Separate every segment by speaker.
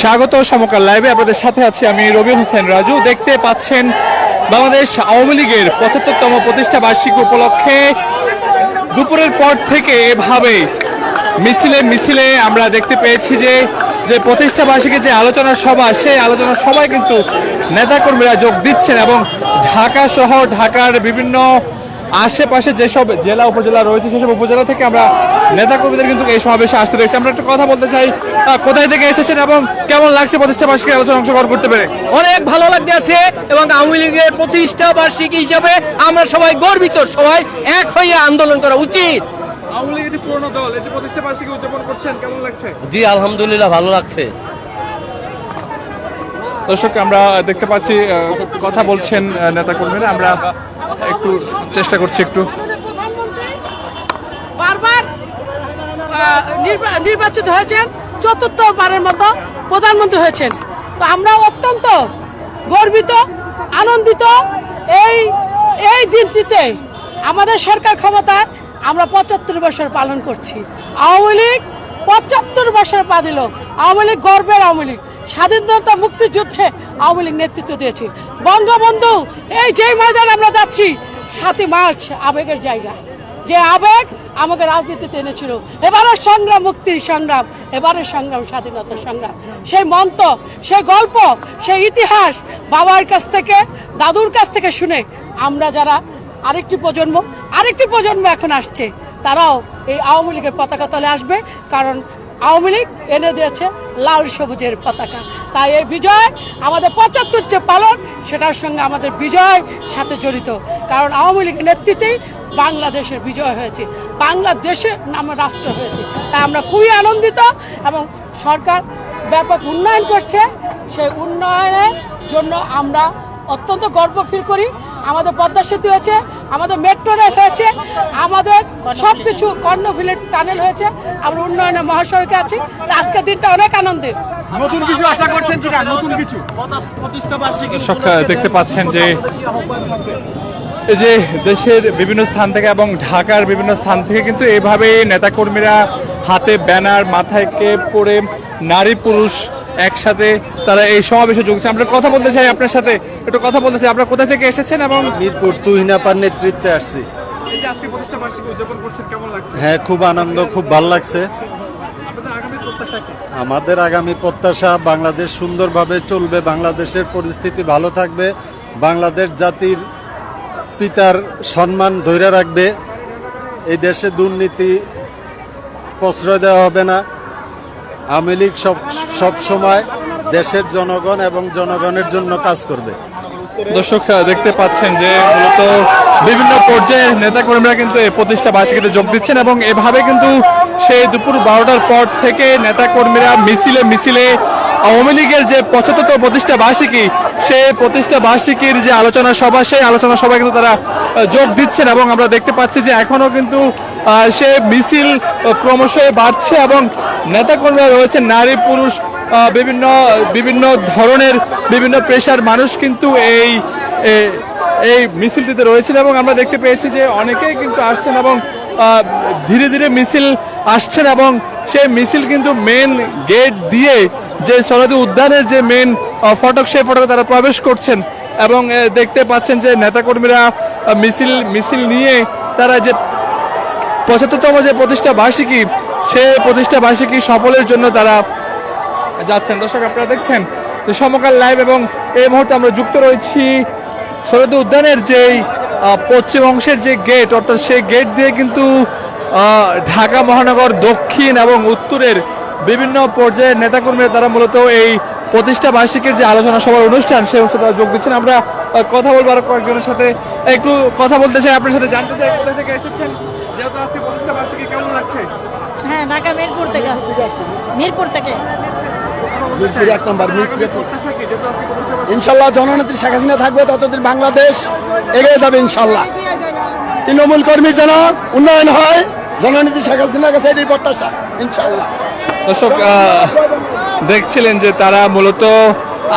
Speaker 1: স্বাগত সমকাল লাইভে। আপনাদের সাথে আছি আমি রবি হোসেন রাজু। দেখতে পাচ্ছেন বাংলাদেশ আওয়ামী লীগের পঁচাত্তরতম প্রতিষ্ঠা বার্ষিকী উপলক্ষে দুপুরের পর থেকে এভাবে মিছিলে মিছিলে আমরা দেখতে পেয়েছি যে যে প্রতিষ্ঠা বার্ষিকী যে আলোচনা সভা, সেই আলোচনা সভায় কিন্তু নেতাকর্মীরা যোগ দিচ্ছেন এবং ঢাকা সহ ঢাকার বিভিন্ন আশেপাশে যেসব জেলা উপজেলা রয়েছে সেসব উপজেলা থেকে আমরা নেতাকর্মীদের কিন্তু এই সমাবেশে আসতে দেখছি আমরা একটা কথা বলতে চাই কোথায় থেকে এসেছেন এবং কেমন লাগছে প্রতিষ্ঠা বার্ষিকী আলোচনা অংশগ্রহণ করতে পেরে?
Speaker 2: অনেক ভালো লাগতে আছে এবং আওয়ামী লীগের প্রতিষ্ঠা বার্ষিকী হিসাবে আমরা সবাই গর্বিত সবাই এক হয়ে আন্দোলন করা উচিত।
Speaker 1: আওয়ামী লীগের পুরনো দল এই যে প্রতিষ্ঠা বার্ষিকী উদযাপন করছেন কেমন লাগছে?
Speaker 2: জি আলহামদুলিল্লাহ ভালো লাগছে।
Speaker 1: দর্শক, আমরা দেখতে পাচ্ছি কথা বলছেন নেতাকর্মীরা। আমরা একটু চেষ্টা করছি একটু।
Speaker 3: বারবার নির্বা- নির্বাচিত হয়েছেন, চতুর্থবারের মতো প্রধানমন্ত্রী হয়েছেন। তো আমরা অত্যন্ত গর্বিত, আনন্দিত এই এই দিনটিতে আমাদের সরকার ক্ষমতায় আমরা পঁচাত্তর বছর পালন করছি। আওয়ামী লীগ পঁচাত্তর বছর পা দিল। আওয়ামী লীগ গর্বের আওয়ামী লীগ। স্বাধীনতা মুক্তিযুদ্ধে আওয়ামী লীগ নেতৃত্ব দিয়েছে। বঙ্গবন্ধু, এই যেই ময়দানে আমরা যাচ্ছি, সাতই মার্চ আবেগের জায়গা। যে আবেগ আমাকে রাজনীতিতে এনেছিল। এবারের সংগ্রাম, মুক্তির সংগ্রাম, এবারের সংগ্রাম, স্বাধীনতার সংগ্রাম। সেই মন্ত্র, সেই গল্প, সেই ইতিহাস বাবার কাছ থেকে, দাদুর কাছ থেকে শুনে আমরা যারা আরেকটি প্রজন্ম আরেকটি প্রজন্ম এখন আসছে, তারাও এই আওয়ামী লীগের পতাকা তলে আসবে, কারণ আওয়ামী লীগ এনে দিয়েছে লাল সবুজের পতাকা। তাই এই বিজয় আমাদের পঁচাত্তর যে পালন, সেটার সঙ্গে আমাদের বিজয় সাথে জড়িত। কারণ আওয়ামী লীগের নেতৃত্বেই বাংলাদেশের বিজয় হয়েছে। বাংলাদেশে নাম রাষ্ট্র হয়েছে। তাই আমরা খুবই আনন্দিত এবং সরকার ব্যাপক উন্নয়ন করছে। সেই উন্নয়নের জন্য আমরা অত্যন্ত গর্ব ফিল করি। আমাদের পদ্মা সেতু হয়েছে আমাদের মেট্রো রেল হয়েছে আমাদের সব কিছু কর্ণফিলের টানেল হয়েছে আমরা উন্নয়নের মহাসড়কে আছি। আজকের দিনটা অনেক আনন্দের।
Speaker 4: নতুন কিছু আশা করছেন কিনা? নতুন কিছু?
Speaker 1: দেখতে পাচ্ছেন যে এই যে দেশের বিভিন্ন স্থান থেকে এবং ঢাকার বিভিন্ন স্থান থেকে কিন্তু এভাবে নেতাকর্মীরা হাতে ব্যানার মাথায় কেপ পরে নারী পুরুষ একসাথে তারা এই সমাবেশে যোগছেন আমরা কথা বলতে চাই আপনার সাথে। একটু কথা বলতে চাই। আপনারা কোথা থেকে এসেছেন এবং
Speaker 5: মিরপুর তুহিনাপার নেতৃত্বে আসছি। হ্যাঁ খুব আনন্দ খুব ভালো লাগছে। আমাদের আগামী প্রত্যাশা বাংলাদেশ সুন্দরভাবে চলবে বাংলাদেশের পরিস্থিতি ভালো থাকবে বাংলাদেশ জাতির পিতার সম্মান ধরে রাখবে এই দেশে দুর্নীতি প্রশ্রয় দেওয়া হবে না। আওয়ামী লীগ সব সবসময় দেশের জনগণ এবং জনগণের জন্য কাজ করবে।
Speaker 1: দর্শক দেখতে পাচ্ছেন যে মূলত বিভিন্ন পর্যায়ে নেতাকর্মীরা কিন্তু এই প্রতিষ্ঠা বার্ষিকীতে যোগ দিচ্ছেন এবং এভাবে কিন্তু সেই দুপুর বারোটার পর থেকে নেতাকর্মীরা মিছিলে মিছিলে আওয়ামী লীগের যে পঁচাত্তর প্রতিষ্ঠা বার্ষিকী সেই প্রতিষ্ঠা বার্ষিকীর যে আলোচনা সভা, সেই আলোচনা সভায় কিন্তু তারা যোগ দিচ্ছেন এবং আমরা দেখতে পাচ্ছি যে এখনও কিন্তু সে মিছিল ক্রমশই বাড়ছে এবং নেতাকর্মীরা রয়েছে নারী, পুরুষ বিভিন্ন বিভিন্ন ধরনের বিভিন্ন পেশার মানুষ কিন্তু এই এই মিছিলটিতে রয়েছেন এবং আমরা দেখতে পেয়েছি যে অনেকেই কিন্তু আসছেন এবং ধীরে ধীরে মিছিল আসছেন এবং সেই মিছিল কিন্তু মেন গেট দিয়ে যে সরদী উদ্যানের যে মেন ফটক, সেই ফটকে তারা প্রবেশ করছেন এবং দেখতে পাচ্ছেন যে নেতাকর্মীরা মিছিল মিছিল নিয়ে তারা যে পঁচাত্তরতম যে প্রতিষ্ঠা বার্ষিকী, সে প্রতিষ্ঠা বার্ষিকী সফলের জন্য তারা যাচ্ছেন। দর্শক, আপনারা দেখছেন যে সমকাল লাইভ এবং এই মুহূর্তে আমরা যুক্ত রয়েছি সরদী উদ্যানের যেই পশ্চিম অংশের যে গেট অর্থাৎ সেই গেট দিয়ে কিন্তু ঢাকা মহানগর দক্ষিণ এবং উত্তরের বিভিন্ন পর্যায়ের নেতাকর্মীরা তারা মূলত এই প্রতিষ্ঠা বার্ষিকীর যে আলোচনা সভার অনুষ্ঠান সেই অনুষ্ঠানে তারা যোগ দিচ্ছেন। আমরা কথা বলব আরও কয়েকজনের সাথে। একটু কথা বলতে চাই আপনার সাথে জানতে চাই কোথা থেকে এসেছেন? যেহেতু আজকে প্রতিষ্ঠা বার্ষিকী কেমন লাগছে?
Speaker 6: হ্যাঁ ঢাকা মিরপুর থেকে আসছে। মিরপুর থেকে।
Speaker 4: মিরপুর এক নম্বর মিরপুর ইনশাল্লাহ জননেত্রী শেখ হাসিনা থাকবে ততদিন বাংলাদেশ এগিয়ে যাবে ইনশাল্লাহ। তৃণমূল কর্মীর যেন উন্নয়ন হয় জননেত্রী শেখ হাসিনার কাছে এটি প্রত্যাশা ইনশাল্লাহ।
Speaker 1: দর্শক দেখছিলেন যে তারা মূলত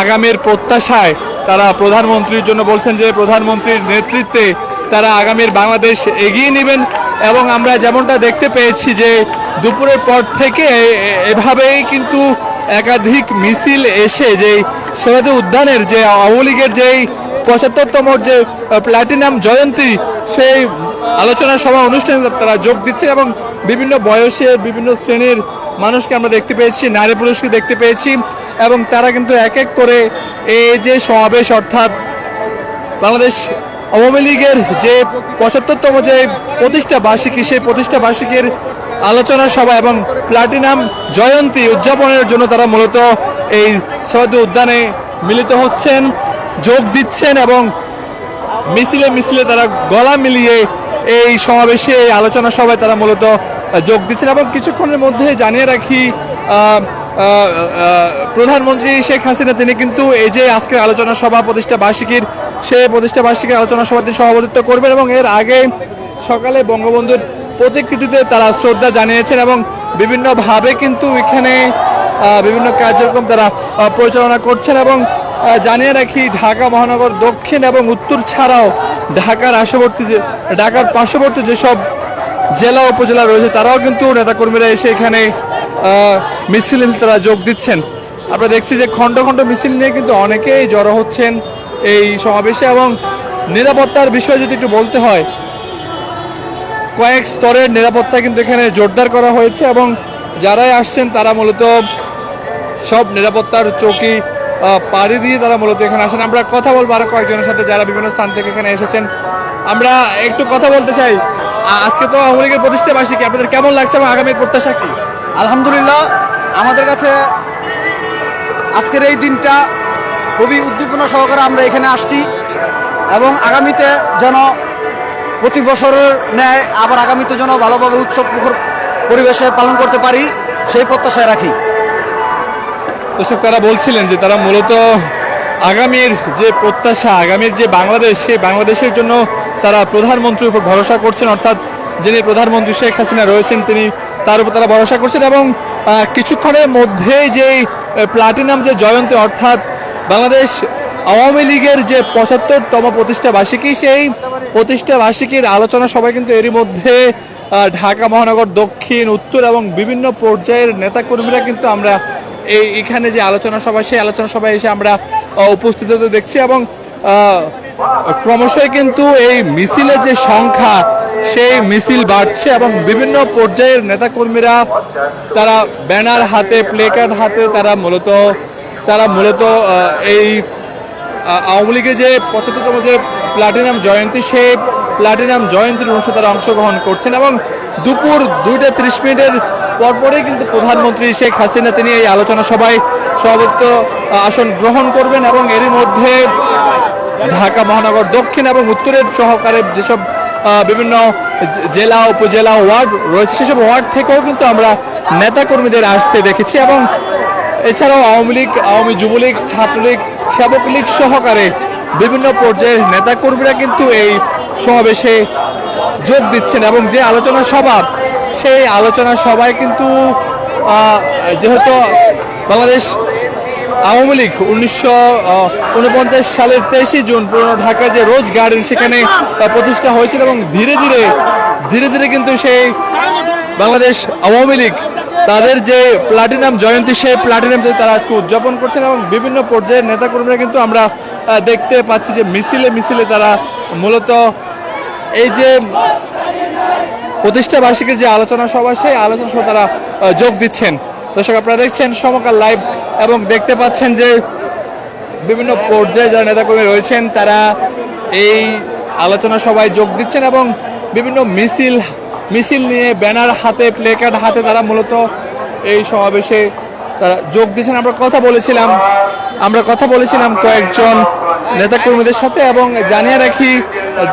Speaker 1: আগামীর প্রত্যাশায় তারা প্রধানমন্ত্রীর জন্য বলছেন যে প্রধানমন্ত্রীর নেতৃত্বে তারা আগামীর বাংলাদেশ এগিয়ে নেবেন এবং আমরা যেমনটা দেখতে পেয়েছি যে দুপুরের পর থেকে এভাবেই কিন্তু একাধিক মিছিল এসে যে সৈয়দ উদ্যানের যে আওয়ামী লীগের যেই পঁচাত্তরতম যে প্লাটিনাম জয়ন্তী, সেই আলোচনা সভা অনুষ্ঠানে তারা যোগ দিচ্ছে এবং বিভিন্ন বয়সের বিভিন্ন শ্রেণির মানুষকে আমরা দেখতে পেয়েছি, নারী পুরুষকে দেখতে পেয়েছি এবং তারা কিন্তু এক এক করে এই যে সমাবেশ অর্থাৎ বাংলাদেশ আওয়ামী লীগের যে পঁচাত্তরতম যে প্রতিষ্ঠা বার্ষিকী, সেই প্রতিষ্ঠা বার্ষিকীর আলোচনা সভা এবং প্লাটিনাম জয়ন্তী উদযাপনের জন্য তারা মূলত এই সৈয়দ উদ্যানে মিলিত হচ্ছেন, যোগ দিচ্ছেন এবং মিছিলে মিছিলে তারা গলা মিলিয়ে এই সমাবেশে, এই আলোচনা সভায় তারা মূলত যোগ দিচ্ছেন এবং কিছুক্ষণের মধ্যে জানিয়ে রাখি প্রধানমন্ত্রী শেখ হাসিনা, তিনি কিন্তু এই যে আজকের আলোচনা সভা প্রতিষ্ঠা বার্ষিকীর, সে প্রতিষ্ঠা বার্ষিকীর আলোচনা সভাতে সভাপতিত্ব করবেন এবং এর আগে সকালে বঙ্গবন্ধুর প্রতিকৃতিতে তারা শ্রদ্ধা জানিয়েছেন এবং বিভিন্নভাবে কিন্তু এখানে বিভিন্ন কার্যক্রম তারা পরিচালনা করছেন এবং জানিয়ে রাখি ঢাকা মহানগর দক্ষিণ এবং উত্তর ছাড়াও ঢাকার আশেবর্তী ঢাকার পার্শ্ববর্তী যেসব জেলা উপজেলা রয়েছে, তারাও কিন্তু নেতাকর্মীরা এসে এখানে মিছিল তারা যোগ দিচ্ছেন। আমরা দেখছি যে খণ্ড খণ্ড মিছিল নিয়ে কিন্তু অনেকেই জড়ো হচ্ছেন এই সমাবেশে এবং নিরাপত্তার বিষয়ে যদি একটু বলতে হয়, কয়েক স্তরের নিরাপত্তা কিন্তু এখানে জোরদার করা হয়েছে এবং যারাই আসছেন তারা মূলত সব নিরাপত্তার চৌকি পাড়ি দিয়ে তারা মূলত এখানে আসেন। আমরা কথা বলব আরও কয়েকজনের সাথে যারা বিভিন্ন স্থান থেকে এখানে এসেছেন। আমরা একটু কথা বলতে চাই আজকে তো আওয়ামী লীগের প্রতিষ্ঠা বার্ষিকী। আপনাদের কেমন লাগছে এবং আগামী প্রত্যাশা কি?
Speaker 7: আলহামদুলিল্লাহ আমাদের কাছে আজকের এই দিনটা খুবই উদ্দীপনা সহকারে আমরা এখানে আসছি এবং আগামীতে যেন প্রতি বছরের ন্যায় আবার আগামীতে যেন ভালোভাবে উৎসব মুখর পরিবেশে পালন করতে পারি সেই প্রত্যাশায় রাখি।
Speaker 1: দর্শক তারা বলছিলেন যে তারা মূলত আগামীর যে প্রত্যাশা আগামীর যে বাংলাদেশ সেই বাংলাদেশের জন্য তারা প্রধানমন্ত্রীর উপর ভরসা করছেন, অর্থাৎ যিনি প্রধানমন্ত্রী শেখ হাসিনা রয়েছেন, তিনি তার উপর তারা ভরসা করছেন এবং কিছুক্ষণের মধ্যেই যে প্লাটিনাম যে জয়ন্তী, অর্থাৎ বাংলাদেশ আওয়ামী লীগের যে পঁচাত্তরতম প্রতিষ্ঠা বার্ষিকী, সেই প্রতিষ্ঠা বার্ষিকীর আলোচনা সবাই কিন্তু এরই মধ্যে ঢাকা, মহানগর, দক্ষিণ, উত্তর এবং বিভিন্ন পর্যায়ের নেতাকর্মীরা কিন্তু আমরা এই, এখানে যে আলোচনা সভা, সেই আলোচনা সভায় এসে আমরা উপস্থিত হতে দেখছি এবং ক্রমশই কিন্তু এই মিছিলের যে সংখ্যা সেই মিছিল বাড়ছে এবং বিভিন্ন পর্যায়ের নেতাকর্মীরা তারা ব্যানার হাতে প্লেকার্ড হাতে তারা মূলত তারা মূলত এই আওয়ামী লীগের যে পঁচাত্তরতম যে প্লাটিনাম জয়ন্তী সেই প্লাটিনাম জয়ন্তীর অনুষ্ঠানে তারা অংশগ্রহণ করছেন এবং দুপুর দুইটা ত্রিশ মিনিটের পরপরই কিন্তু প্রধানমন্ত্রী শেখ হাসিনা তিনি এই আলোচনা সভায় সভাপতিত্ব আ, আসন গ্রহণ করবেন এবং এরই মধ্যে ঢাকা মহানগর, দক্ষিণ এবং উত্তরের সহকারে যেসব বিভিন্ন জেলা, উপজেলা ওয়ার্ড রয়েছে, সেসব ওয়ার্ড থেকেও কিন্তু আমরা নেতাকর্মীদের আসতে দেখেছি এবং এছাড়াও আওয়ামী লীগ, আওয়ামী যুবলীগ, ছাত্রলীগ, সেবক লীগ সহকারে বিভিন্ন পর্যায়ের নেতাকর্মীরা কিন্তু এই সমাবেশে যোগ দিচ্ছেন এবং যে আলোচনা সভা, সেই আলোচনা সভায় কিন্তু যেহেতু বাংলাদেশ আওয়ামী লীগ উনিশশো উনপঞ্চাশ সালের তেইশে জুন পুরনো ঢাকার যে রোজ গার্ডেন সেখানে প্রতিষ্ঠা হয়েছিল এবং ধীরে ধীরে ধীরে ধীরে কিন্তু সেই বাংলাদেশ আওয়ামী লীগ, তাদের যে প্লাটিনাম জয়ন্তী, সেই প্লাটিনাম তারা আজকে উদযাপন করছেন এবং বিভিন্ন পর্যায়ের নেতাকর্মীরা কিন্তু আমরা দেখতে পাচ্ছি যে মিছিলে মিছিলে তারা মূলত এই যে প্রতিষ্ঠা বার্ষিকীর যে আলোচনা সভা, সেই আলোচনা সভা তারা যোগ দিচ্ছেন। দর্শক, আপনারা দেখছেন সমকাল লাইভ এবং দেখতে পাচ্ছেন যে বিভিন্ন পর্যায়ে যারা নেতাকর্মী রয়েছেন, তারা এই আলোচনা সভায় যোগ দিচ্ছেন এবং বিভিন্ন মিছিল মিছিল নিয়ে ব্যানার হাতে, প্লেকার্ড হাতে তারা মূলত এই সমাবেশে তারা যোগ দিচ্ছেন। আমরা কথা বলেছিলাম, আমরা কথা বলেছিলাম কয়েকজন নেতাকর্মীদের সাথে এবং জানিয়ে রাখি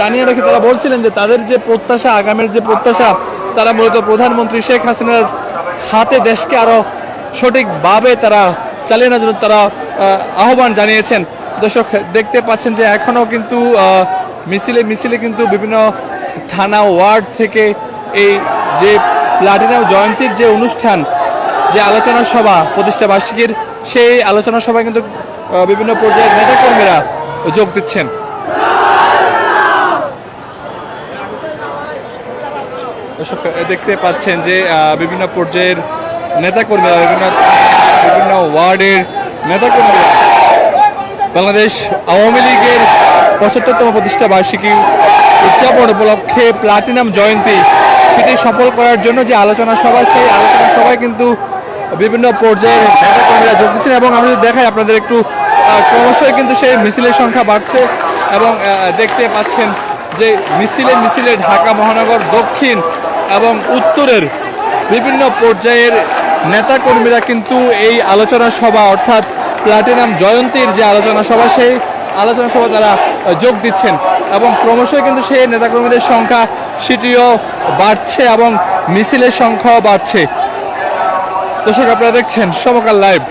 Speaker 1: জানিয়ে রাখি তারা বলছিলেন যে তাদের যে প্রত্যাশা, আগামীর যে প্রত্যাশা, তারা মূলত প্রধানমন্ত্রী শেখ হাসিনার হাতে দেশকে আরও সঠিকভাবে তারা চালিয়ে নেওয়ার জন্য তারা আহ্বান জানিয়েছেন। দর্শক, দেখতে পাচ্ছেন যে এখনও কিন্তু মিছিলে মিছিলে কিন্তু বিভিন্ন থানা ওয়ার্ড থেকে এই যে প্লাটিনাম জয়ন্তীর যে অনুষ্ঠান, যে আলোচনা সভা প্রতিষ্ঠা বার্ষিকীর সেই আলোচনা সভায় কিন্তু বিভিন্ন পর্যায়ের নেতাকর্মীরা যোগ দিচ্ছেন। দর্শক দেখতে পাচ্ছেন যে বিভিন্ন পর্যায়ের নেতাকর্মীরা, বিভিন্ন বিভিন্ন ওয়ার্ডের নেতাকর্মীরা বাংলাদেশ আওয়ামী লীগের পঁচাত্তরতম প্রতিষ্ঠা বার্ষিকী উদযাপন উপলক্ষে প্লাটিনাম জয়ন্তী সেটি সফল করার জন্য যে আলোচনা সভা, সেই আলোচনা সভায় কিন্তু বিভিন্ন পর্যায়ের নেতাকর্মীরা যোগ দিচ্ছেন এবং আমি যদি দেখাই আপনাদের একটু ক্রমশই কিন্তু সেই মিছিলের সংখ্যা বাড়ছে এবং দেখতে পাচ্ছেন যে মিছিলে মিছিলে ঢাকা মহানগর দক্ষিণ এবং উত্তরের বিভিন্ন পর্যায়ের নেতাকর্মীরা কিন্তু এই আলোচনা সভা, অর্থাৎ প্লাটিনাম জয়ন্তীর যে আলোচনা সভা, সেই আলোচনা সভা তারা যোগ দিচ্ছেন এবং ক্রমশই কিন্তু সেই নেতাকর্মীদের সংখ্যা সেটিও বাড়ছে এবং মিছিলের সংখ্যাও বাড়ছে। দর্শক, আপনারা দেখছেন সমকাল লাইভ।